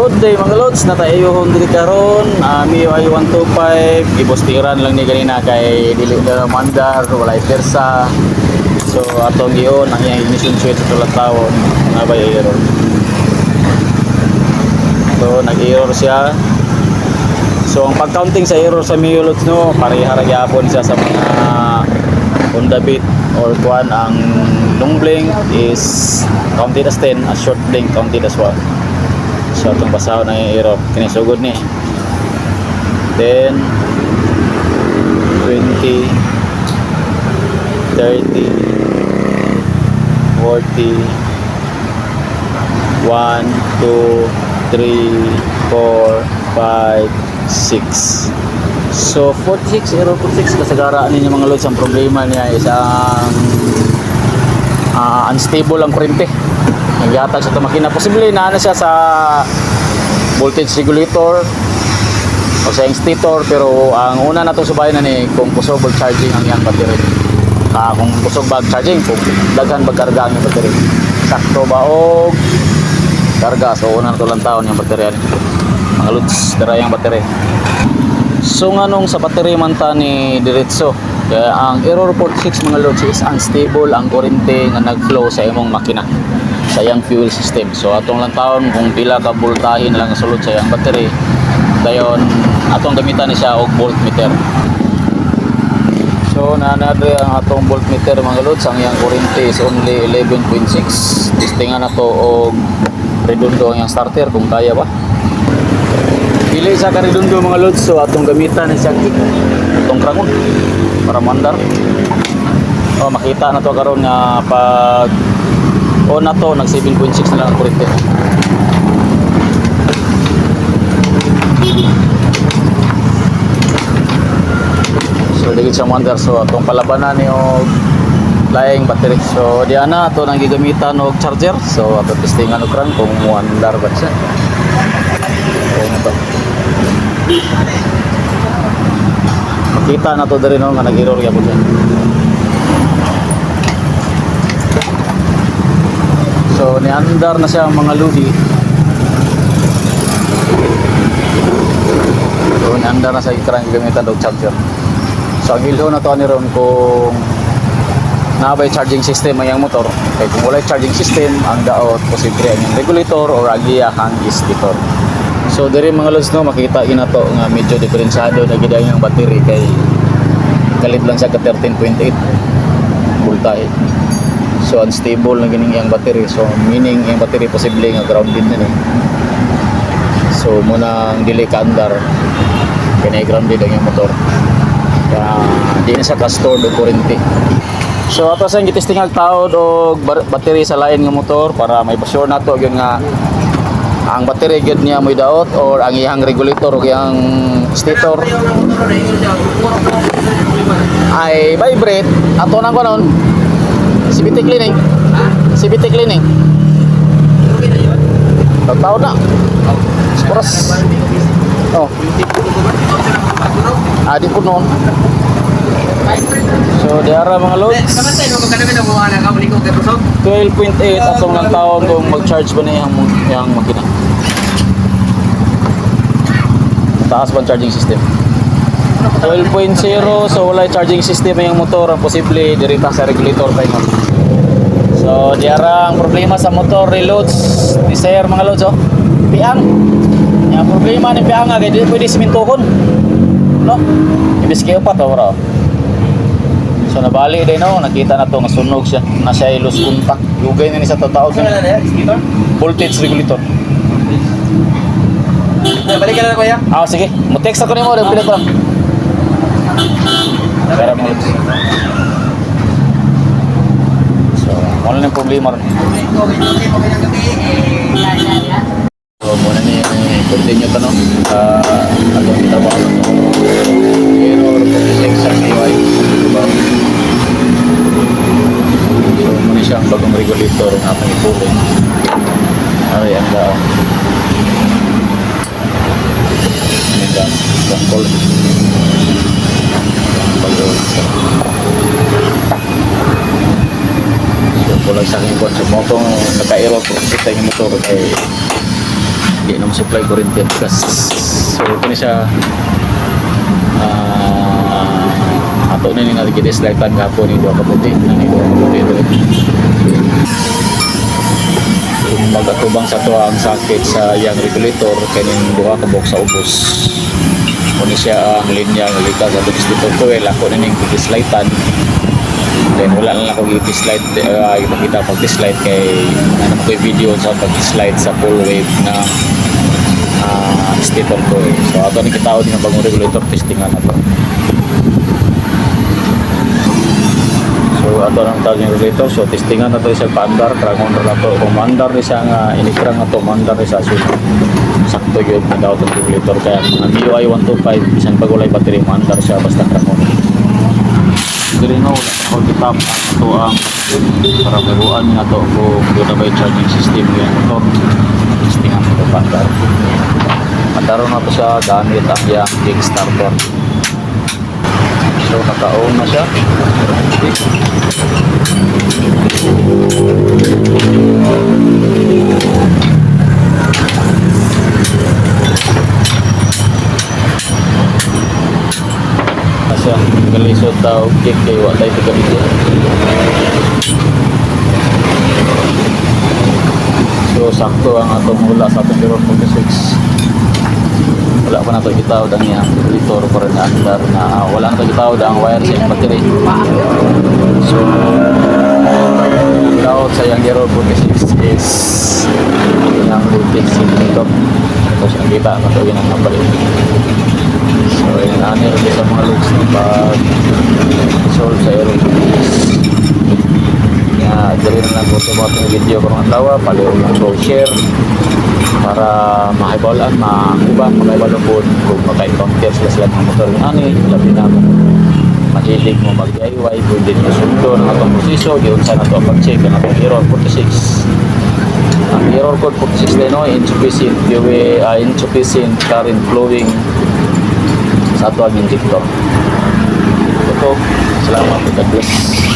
Good day mga lods, natayo diri karon. Uh, MIUI 125, gibustiran lang ni ganina kay dili mandar, wala persa. So atong giyon ang iyang ignition switch sa tulang tawon nga ba error. So nag-error siya. So ang pag-counting sa error sa MIUI lods no, pareha ra gyapon siya sa mga Honda Beat or kuan ang long blink is counted as 10, as short blink counted as 1. So itong basahon yung error. Kinisugod ni. 10 20 30 40 1 2 3 4 5 6 So 46 error 46 kasagaraan ninyo mga lods ang problema niya isang ah, unstable ang kuryente nagyatag sa ito makina posible na ano siya sa voltage regulator o sa stator pero ang una na itong subayan na ni kung bag charging ang iyang battery. Ah, kung kusog bag charging kung daghan bag karga ang battery. Sakto ba o karga? So una na ito lang taon yung battery yan. mga lods tira yung battery. So nganong sa battery man ta ni diretso kaya ang error 46 mga lods is unstable ang kuryente nga nagflow sa imong makina sa iyang fuel system. So atong lang taon kung pila ka voltahe na lang sulod sa iyang battery dayon atong gamitan ni siya og voltmeter. So nanadre ang atong voltmeter mga lods ang iyang kuryente is only 11.6. Testingan na to og redondo ang iyang starter kung kaya ba. Pili sa karidundo mga lods so atong gamitan ni siya itong krangon para mandar. Oh, makita na to karon nga pag on na to nag 7.6 na lang ang kuryente. So digit sa mandar so atong palabanan ni og laing battery. So di ana ato nang gigamitan og charger. So ato testingan og kung muandar ba siya. Okay na to. Makita na to diri no nga nag-error gyapon siya. So niandar na siya ang mga ludi. So niandar na sa ikrang gamitan og charger. So ang ilho na to ni ron kung nabay charging system ang iyang motor. Kay kung wala charging system, ang daot posible ang iyang regulator or ang iyang istitor. So diri mga lods no makita ina to nga medyo diferensyado na gid ang battery kay kalit lang siya ka 13.8 voltahe. So unstable na gining iyang battery. So meaning iyang battery posible nga grounded na ni. So muna ang dili ka andar kaya grounded ang iyang motor. Kaya di na siya ka-stored o kuryente. So ato sa gitisting ang taod og battery sa lain nga motor para may sure nato gyud nga ang battery gyud niya mo'y daot or ang iyang regulator o iyang stator ay vibrate ato nang kanon CBT cleaning CBT cleaning Tataw na. Oras. Oh. Adi po noon So diara mga loads 12.8 atong lang taon kung mag-charge ba na yung, yung makina. Taas ba charging system? 12.0 so wala charging system yung motor. Ang posible dirita sa regulator pa yun. So diara ang problema sa motor reloads ni sir mga loads oh. Piang. Yung problema ni piang nga kaya di pwede simintohon. No? Ibis kayo pa to bro. So nabali din no, nakita na to nga sunog siya. Na siya ay lose contact. Lugay na ni sa tataod sa voltage regulator. Balik ka na kuya. Ah, sige. Mo-text ako nimo daw pila ko. Para mo. Wala nang problema ron. So, muna ni continue to no. Ah, atong trabaho to. Error 46 sa. Diba? So, muna siya ang bagong regulator ng atong ipuling. Ay, ang daan. Ang daan. Tungkol. Bago. So, kulang sa akin kung sa mo kung naka-error po sa yung motor kay di na supply kuryente gas so ito na siya ah ato na ni nga gidis lightan gapon ni duha ka puti na ni duha ka puti kung magatubang sa to ang sakit sa yang regulator kaning duha ka buhok sa ubos kung siya ang linya nga lika sa distributor coil ako na ning gidislightan then wala na lang ako i-slide uh, ipakita pag slide kay ano ko video sa pag slide sa full wave na uh, stator ko eh. so ato ni kitao din ang bagong regulator testingan na to so ato nang tawag yung regulator. So testingan na to isa paandar krangon na to. Kung maandar ni siya nga inikrang na to maandar ni sa sunod sakto yun na daw itong regulator. Kaya mga MIUI 125 isang pag walay battery maandar siya basta krangon dili no wala na ako kitap ito ang para biruan nga to. Kung doon ba charging system ng motor testing ang ito pandar pandaro na to siya gamit ang yung kickstarter. So naka-on na siya Asa, kalisod kick kayo, wala tayo tiga dito. So, sakto ang atong mula sa atong Euro 46. Wala pa na ito gitaw ang iyang monitor para na andar na ah, wala na ito gitaw ang wire sa battery. So, layout sa iyang Euro 46 is ang voltage ito. Tapos ang kita, matawin ang nabalik. Yun ano rin sa ng aerobics. Nga, dali na lang po sa mga video ko ng lawa, paliw lang ko share para makaibalan, makuban, makaibalan po kung maka-encounter sila sila mga motor ng ani, labi na mahilig mo mag-DIY, pwede nyo sundo ng atong proseso, yun sa nato pag-check ang atong error 46. Ang error code 46 din, no, insufficient, uh, insufficient current flowing sa ato ang injector. Ito, salamat. God bless.